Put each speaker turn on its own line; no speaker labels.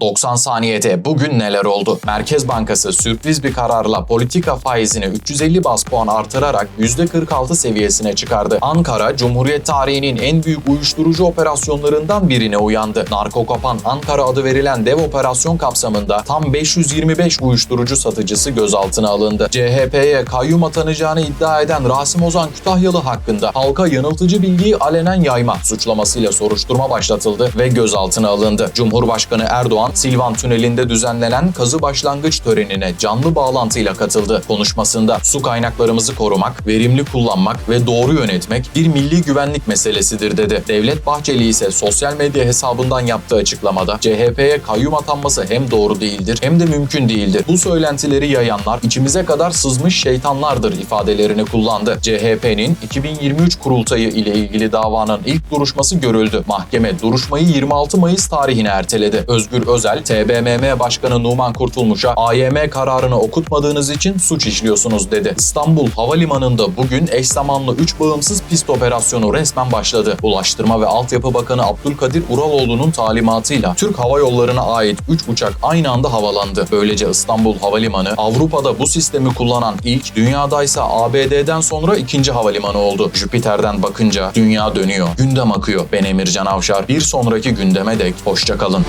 90 saniyede bugün neler oldu? Merkez Bankası sürpriz bir kararla politika faizini 350 bas puan artırarak %46 seviyesine çıkardı. Ankara, Cumhuriyet tarihinin en büyük uyuşturucu operasyonlarından birine uyandı. Narkokapan Ankara adı verilen dev operasyon kapsamında tam 525 uyuşturucu satıcısı gözaltına alındı. CHP'ye kayyum atanacağını iddia eden Rasim Ozan Kütahyalı hakkında halka yanıltıcı bilgiyi alenen yayma suçlamasıyla soruşturma başlatıldı ve gözaltına alındı. Cumhurbaşkanı Erdoğan, Silvan Tüneli'nde düzenlenen kazı başlangıç törenine canlı bağlantıyla katıldı. Konuşmasında su kaynaklarımızı korumak, verimli kullanmak ve doğru yönetmek bir milli güvenlik meselesidir dedi. Devlet Bahçeli ise sosyal medya hesabından yaptığı açıklamada CHP'ye kayyum atanması hem doğru değildir hem de mümkün değildir. Bu söylentileri yayanlar içimize kadar sızmış şeytanlardır ifadelerini kullandı. CHP'nin 2023 kurultayı ile ilgili davanın ilk duruşması görüldü. Mahkeme duruşmayı 26 Mayıs tarihine erteledi. Özgür Özel, TBMM Başkanı Numan Kurtulmuş'a AYM kararını okutmadığınız için suç işliyorsunuz dedi. İstanbul Havalimanı'nda bugün eş zamanlı 3 bağımsız pist operasyonu resmen başladı. Ulaştırma ve Altyapı Bakanı Abdülkadir Uraloğlu'nun talimatıyla Türk Hava Yolları'na ait 3 uçak aynı anda havalandı. Böylece İstanbul Havalimanı Avrupa'da bu sistemi kullanan ilk, dünyadaysa ABD'den sonra ikinci havalimanı oldu. Jüpiter'den bakınca dünya dönüyor, gündem akıyor. Ben Emircan Avşar. Bir sonraki gündeme dek hoşçakalın.